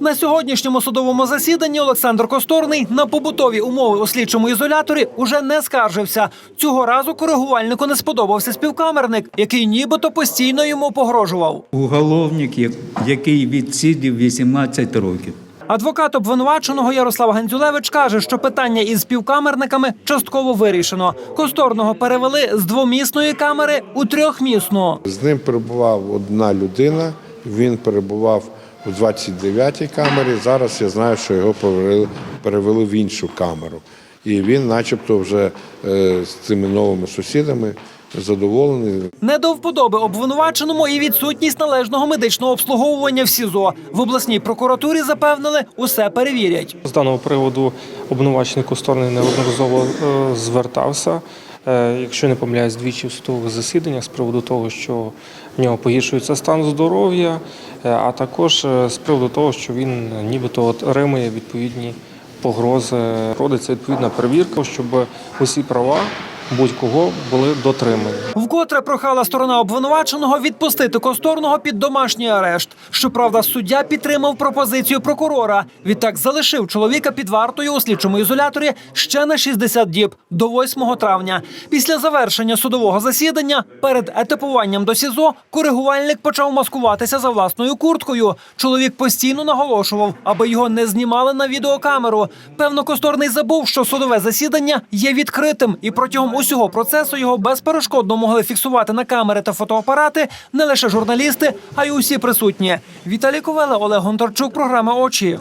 На сьогоднішньому судовому засіданні Олександр Косторний на побутові умови у слідчому ізоляторі уже не скаржився. Цього разу коригувальнику не сподобався співкамерник, який нібито постійно йому погрожував. Уголовник, як- який відсидів 18 років. Адвокат обвинуваченого Ярослав Гандзюлевич каже, що питання із співкамерниками частково вирішено. Косторного перевели з двомісної камери у трьохмісну. З ним перебував одна людина. Він перебував у 29-й камері. Зараз я знаю, що його перевели, перевели в іншу камеру. І він, начебто, вже е, з цими новими сусідами задоволений. Не до вподоби обвинуваченому і відсутність належного медичного обслуговування в СІЗО. В обласній прокуратурі запевнили, усе перевірять. З даного приводу обвинувачений Косторний неодноразово е, звертався. Е, Якщо не помиляюсь, двічі в судових засіданнях з приводу того, що в нього погіршується стан здоров'я, е, а також е, з приводу того, що він нібито отримує відповідні погрози. Родиться відповідна перевірка, щоб усі права будь-кого були дотримані. Вкотре прохала сторона обвинуваченого відпустити Косторного під домашній арешт. Щоправда, суддя підтримав пропозицію прокурора. Відтак залишив чоловіка під вартою у слідчому ізоляторі ще на 60 діб до 8 травня. Після завершення судового засідання перед етапуванням до СІЗО коригувальник почав маскуватися за власною курткою. Чоловік постійно наголошував, аби його не знімали на відеокамеру. Певно, Косторний забув, що судове засідання є відкритим, і протягом усього процесу його безперешкодно могли фіксувати на камери та фотоапарати не лише журналісти, а й усі присутні. Віталій Ковела, Олег Гонтарчук, програма Очі.